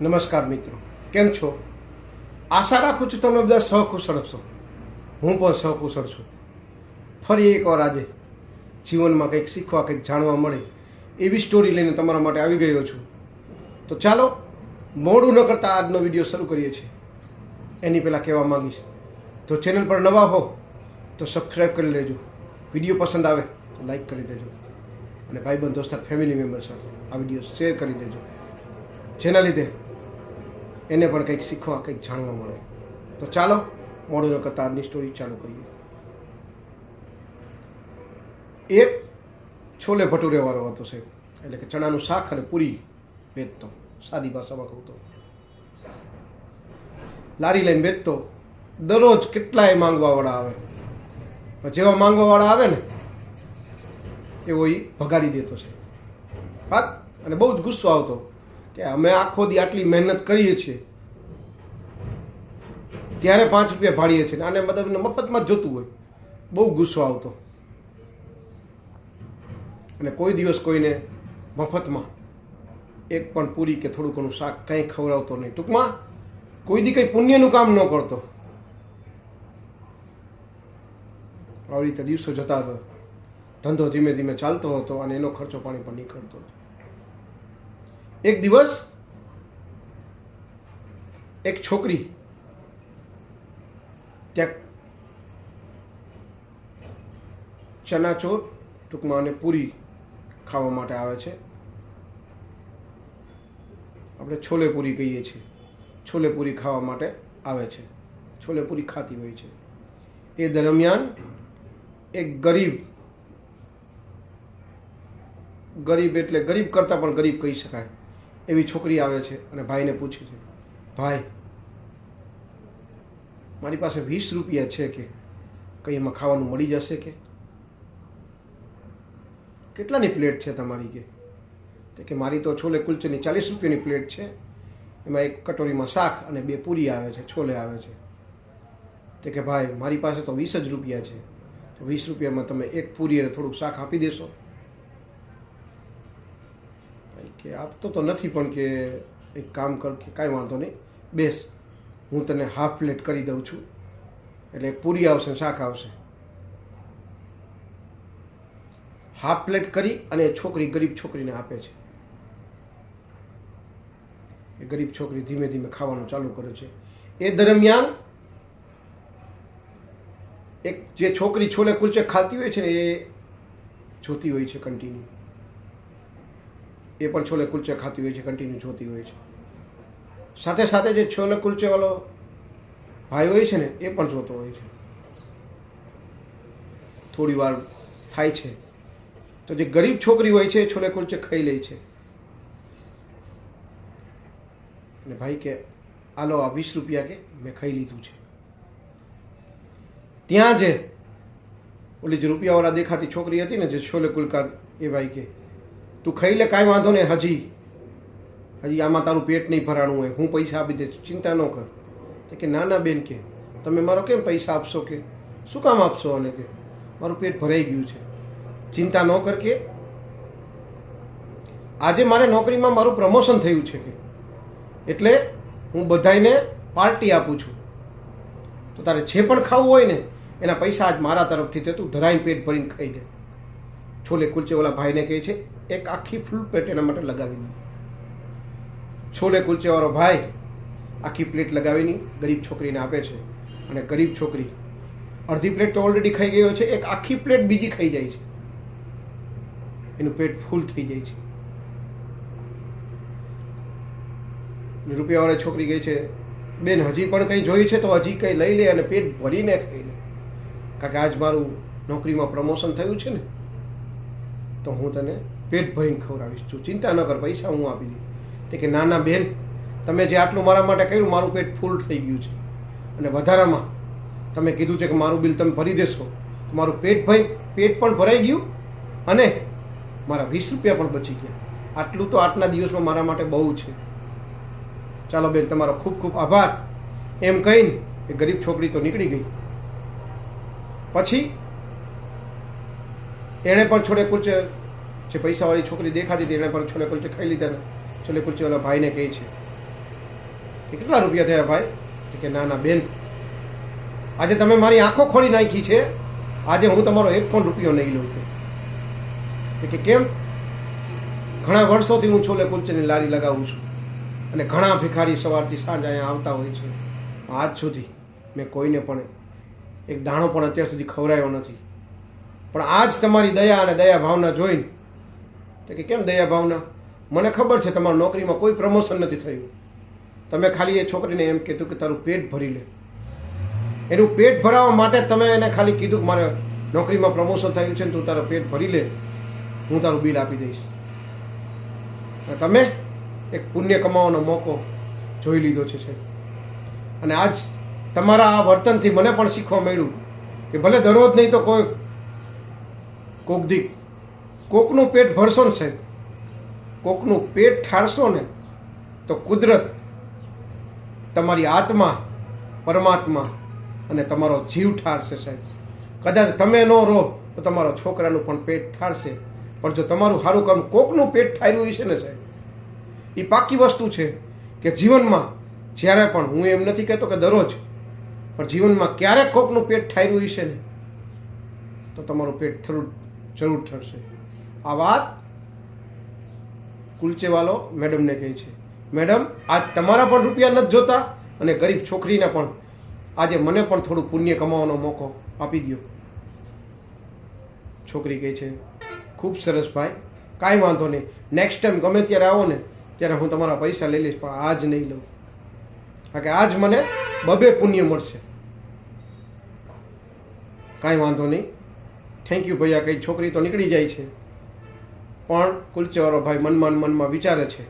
નમસ્કાર મિત્રો, કેમ છો? આશા રાખું છું તમે બધા સહકુશળ છો. હું પણ સહકુશળ છું. ફરી એકવાર આજે જીવનમાં કંઈક શીખવા, કંઈક જાણવા મળે એવી સ્ટોરી લઈને તમારા માટે આવી ગયો છું. તો ચાલો, મોડું ન કરતાં આજનો વીડિયો શરૂ કરીએ છીએ. એની પહેલાં કહેવા માંગીશ તો ચેનલ પર નવા હો, તો સબસ્ક્રાઈબ કરી લેજો. વીડિયો પસંદ આવે, તો લાઈક કરી દેજો. અને ભાઈબંધ, દોસ્તાર ફેમિલી મેમ્બર સાથે આ વીડિયો શેર કરી દેજો. જેના લીધે એને પણ કંઈક શીખવા, કંઈક જાણવા મળે. તો ચાલો, મોડું ન કરતાં આજની સ્ટોરી ચાલુ કરીએ. એક છોલે ભટુરેવાળો હતો સાહેબ. એટલે કે ચણાનું શાક અને પૂરી વેચતો. સાદી ભાષામાં કહું તો. લારી લઈને વેચતો. દરરોજ કેટલાય માંગવાવાળા આવે. જેવા માંગવાવાળા આવે ને, એવો એ ભગાડી દેતો છે વાત અને બહુ જ ગુસ્સો આવતો. કે અમે આખો દી આટલી મહેનત કરીએ છીએ. ત્યારે પાંચ રૂપિયા ભાડીએ છીએ આને મતલબ મફતમાં જોતું હોય. બહુ ગુસ્સો આવતો. અને કોઈ દિવસ કોઈને મફતમાં એક પણ પૂરી કે થોડું ઘણું શાક કંઈ ખવડાવતો નહીં. ટૂંકમાં કોઈ દી કંઈ પુણ્યનું કામ ન કરતો. આવી રીતે દિવસો જતા હતા. ધંધો ધીમે ધીમે ચાલતો હતો અને એનો ખર્ચો પાણી પણ નીકળતો હતો. એક દિવસ એક છોકરી ત્યાં ચનાચોર ટૂંકમાં અને પૂરી ખાવા માટે આવે છે. આપણે છોલે પૂરી કહીએ છીએ. છોલે પૂરી ખાવા માટે આવે છે. છોલે પૂરી ખાતી હોય છે. એ દરમિયાન એક ગરીબ ગરીબ એટલે ગરીબ કરતાં પણ ગરીબ કહી શકાય. એવી છોકરી આવે છે અને ભાઈને પૂછે છે, ભાઈ, મારી પાસે વીસ રૂપિયા છે કે? કંઈ એમાં ખાવાનું મળી જશે કે? કેટલાની પ્લેટ છે તમારી કે? તો કે મારી તો છોલે કુલચેની ચાલીસ રૂપિયાની પ્લેટ છે. એમાં એક કટોરીમાં શાક અને બે પૂરી આવે છે, છોલે આવે છે. તો કે, ભાઈ, મારી પાસે તો વીસ જ રૂપિયા છે. તો વીસ રૂપિયામાં તમે એક પૂરી અને થોડુંક શાક આપી દેશો. કે આપતો તો નથી, પણ કે એક કામ કર, કે કાંઈ વાંધો નહીં. બેસ, હું તને હાફ પ્લેટ કરી દઉં છું. એટલે પૂરી આવશે શાક આવશે. હાફ પ્લેટ કરી અને છોકરી ગરીબ છોકરીને આપે છે. એ ગરીબ છોકરી ધીમે ધીમે ખાવાનું ચાલુ કરે છે. એ દરમિયાન એક જે છોકરી છોલે કુલચે ખાતી હોય છે એ જોતી હોય છે કન્ટિન્યુ એ પણ છોલે કુલચે ખાતી હોય છે કન્ટિન્યુ જોતી હોય છે. સાથે સાથે જે છોલે કુલચેવાળો ભાઈ હોય છે ને, એ પણ જોતો હોય છે. થોડી વાર થાય છે. તો જે ગરીબ છોકરી હોય છે છોલે કુલચે ખાઈ લે છે. અને ભાઈ કે, આલો, આ વીસ રૂપિયા કે, મેં ખાઈ લીધું છે. ત્યાં જે ઓલી જે રૂપિયાવાળા દેખાતી છોકરી હતી ને, જે છોલે કુલકા એ ભાઈ કે તું ખાઈ લે કાંઈ વાંધો નહીં, હજી. હજી આમાં તારું પેટ નહીં ભરાણું હોય. હું પૈસા આપી દઈશ. ચિંતા ન કર. તો કે, ના ના, બેન, કે, તમે મારો કેમ પૈસા આપશો, કે? શું કામ આપશો અને કે? મારું પેટ ભરાઈ ગયું છે. ચિંતા ન કર, કે. આજે મારે નોકરીમાં મારું પ્રમોશન થયું છે, કે. એટલે હું બધાને પાર્ટી આપું છું. તો તારે જે પણ ખાવું હોય ને, એના પૈસા આજ મારા તરફથી તે તું ધરાઈને પેટ ભરીને ખાઈ દે છોલે કુલચે ઓલા ભાઈને કહે છે, એક આખી ફૂલ પ્લેટ એના માટે લગાવી દીધી છોલે કુલચેવાળો ભાઈ આખી પ્લેટ લગાવીને ગરીબ છોકરીને આપે છે. અને ગરીબ છોકરી અડધી પ્લેટ તો ઓલરેડી ખાઈ ગયો છે, એક આખી પ્લેટ બીજી ખાઈ જાય છે. એનું પેટ ફૂલ થઈ જાય છે. રૂપિયાવાળી છોકરી કહે છે, બેન, હજી પણ કંઈ જોઈ છે તો હજી કંઈ લઈ લે અને પેટ ભરીને ખાઈ લે. કારણ કે આજ મારું નોકરીમાં પ્રમોશન થયું છે ને તો હું તને પેટ ભરીને ખવડાવીશ. છું ચિંતા ન કર, પૈસા હું આપી દઈશ. તે કે નાના બેન, તમે જે આટલું મારા માટે કર્યું, મારું પેટ ફૂલ થઈ ગયું છે. અને વધારામાં તમે કીધું છે કે મારું બિલ તમે ભરી દેશો. તો મારું પેટ ભરી, પેટ પણ ભરાઈ ગયું અને મારા વીસ રૂપિયા પણ બચી ગયા. આટલું તો આટલા દિવસમાં મારા માટે બહુ છે. ચાલો, બેન, તમારો ખૂબ ખૂબ આભાર. એમ કહીને એ ગરીબ છોકરી તો નીકળી ગઈ. પછી એણે પણ છોડે કુલચે જે પૈસાવાળી છોકરી દેખાતી હતી, એણે પણ છોલે કુલચે ખાઈ લીધા છોલે છોલે ઓલા ભાઈને કહે છે કે કેટલા રૂપિયા થયા ભાઈ? કે ના ના, બેન, આજે તમે મારી આંખો ખોલી નાખી છે. આજે હું તમારો એક પણ રૂપિયો નહીં લઉં છું. કે કેમ? ઘણા વર્ષોથી હું છોલે કુલચેની લારી લગાવું છું અને ઘણા ભિખારી સવારથી સાંજ અહીંયા આવતા હોય છે. આજ સુધી મેં કોઈને પણ એક દાણો પણ અત્યાર સુધી ખવરાયો નથી. પણ આ જ તમારી દયા અને દયા ભાવના જોઈને, તો કે કેમ દયા ભાવના? મને ખબર છે તમારા નોકરીમાં કોઈ પ્રમોશન નથી થયું. તમે ખાલી એ છોકરીને એમ કીધું કે તારું પેટ ભરી લે. એનું પેટ ભરાવા માટે તમે એને ખાલી કીધું કે મારે નોકરીમાં પ્રમોશન થયું છે ને તું તારું પેટ ભરી લે. હું તારું બિલ આપી દઈશ. તમે એક પુણ્ય કમાવાનો મોકો જોઈ લીધો છે, સાહેબ. અને આજ તમારા આ વર્તનથી મને પણ શીખવા મળ્યું કે ભલે દરરોજ નહીં તો કોઈ કોક દી કોકનું પેટ ભરશો ને સાહેબ. કોકનું પેટ ઠારશો ને તો કુદરત તમારી આત્મા, પરમાત્મા અને તમારો જીવ ઠારશે સાહેબ. કદાચ તમે ન રહો તો તમારો છોકરાનું પણ પેટ ઠારશે. પણ જો તમારું સારું કામ કોકનું પેટ ઠાર્યું છે ને સાહેબ એ પાકી વસ્તુ છે કે જીવનમાં જ્યારે પણ હું એમ નથી કહેતો કે દરરોજ, પણ જીવનમાં ક્યારેક કોકનું પેટ ઠાર્યું છે ને, તો તમારું પેટ થરું જરૂર ઠરશે આ વાત કુલચેવાલો મેડમને કહે છે. મેડમ, આજ તમારા પણ રૂપિયા નથી જોતા અને ગરીબ છોકરીને પણ આજે મને પણ થોડું પુણ્ય કમાવાનો મોકો આપી દો છોકરી કહે છે, ખૂબ સરસ ભાઈ, કાંઈ વાંધો નહીં. નેક્સ્ટ ટાઈમ ગમે ત્યારે આવો ને, ત્યારે હું તમારા પૈસા લઈ લઈશ, પણ આજ નહીં લઉં. કારણ કે આજ મને બબે પુણ્ય મળશે. કાંઈ વાંધો નહીં. થેન્ક યુ ભૈયા. કઈ છોકરી તો નીકળી જાય છે. પણ કુલચેવાળો ભાઈ મનમાં મનમાં વિચારે છે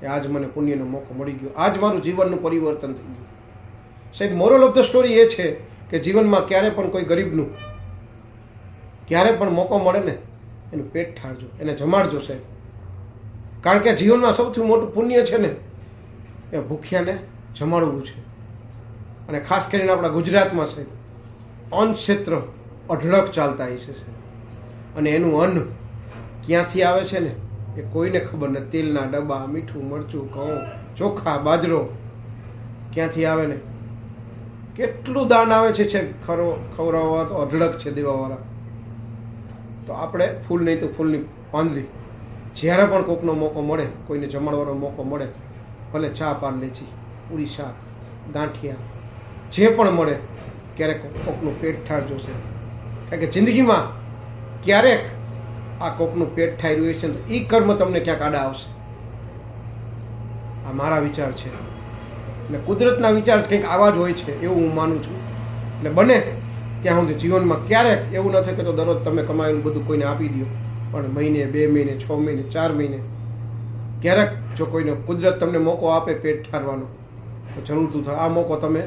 કે આજ મને પુણ્યનો મોકો મળી ગયો. આજ મારું જીવનનું પરિવર્તન થઈ ગયું. સાહેબ મોરલ ઓફ ધ સ્ટોરી એ છે કે જીવનમાં ક્યારે પણ કોઈ ગરીબનું ક્યારે પણ મોકો મળે ને, એનું પેટ ઠારજો, એને જમાડજો સાહેબ. કારણ કે જીવનમાં સૌથી મોટું પુણ્ય છે ને, એ ભૂખ્યાને જમાડવું છે. અને ખાસ કરીને આપણા ગુજરાતમાં સાહેબ અન્ન ક્ષેત્ર અઢળક ચાલતા હશે છે અને એનું અન્ન ક્યાંથી આવે છે ને? એ કોઈને ખબર નથી. તેલના ડબ્બા, મીઠું, મરચું, ઘઉં, ચોખા, બાજરો ક્યાંથી આવે ને? કેટલું દાન આવે છે છે ખરો ખવડાવવા તો અઢળક છે દેવાવાળા. તો આપણે ફૂલ નહીં તો ફૂલની પાંદલી જ્યારે પણ કોકનો મોકો મળે, કોઈને જમાડવાનો મોકો મળે, ભલે ચા પાન લેચી પૂરી શાક, ગાંઠિયા, જે પણ મળે, ક્યારેક કોકનું પેટ ઠાર જોશે કારણ કે જિંદગીમાં ક્યારેક આ કોકનું પેટ થઈ રહ્યું છે ને એ કર્મ તમને ક્યાંક આડા આવશે. આ મારા વિચાર છે. અને કુદરતના વિચાર કંઈક આવા જ હોય છે એવું હું માનું છું. એટલે બને ત્યાં સુધી જીવનમાં ક્યારેક એવું ન થાય કે તો દરરોજ તમે કમાયેલું બધું કોઈને આપી દો પણ મહિને, બે મહિને, છ મહિને, ચાર મહિને ક્યારેક જો કોઈને કુદરત તમને મોકો આપે પેટ ઠારવાનો, તો જરૂર તું આ મોકો તમે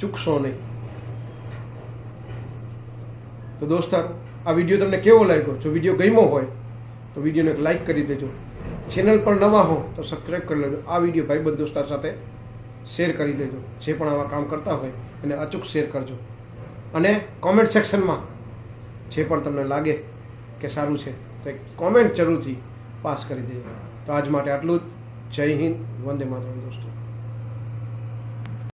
ચૂકશો નહીં. તો દોસ્તાર આ વીડિયો તમને કેવો લાગ્યો? જો વીડિયો ગમ્યો હોય, તો વિડીયોને લાઈક કરી દેજો. ચેનલ પર નવા હો, તો સબસ્ક્રાઈબ કરી લેજો. આ વીડિયો ભાઈબંધ દોસ્તાર સાથે શેર કરી દેજો. જે પણ આવા કામ કરતા હોય, એને અચૂક શેર કરજો. અને કોમેન્ટ સેક્શનમાં જે પણ તમને લાગે કે સારું છે, તો એક કોમેન્ટ જરૂરથી પાસ કરી દેજો. તો આજ માટે આટલું જ. જય હિન્દ, વંદે માતરમ દોસ્તો.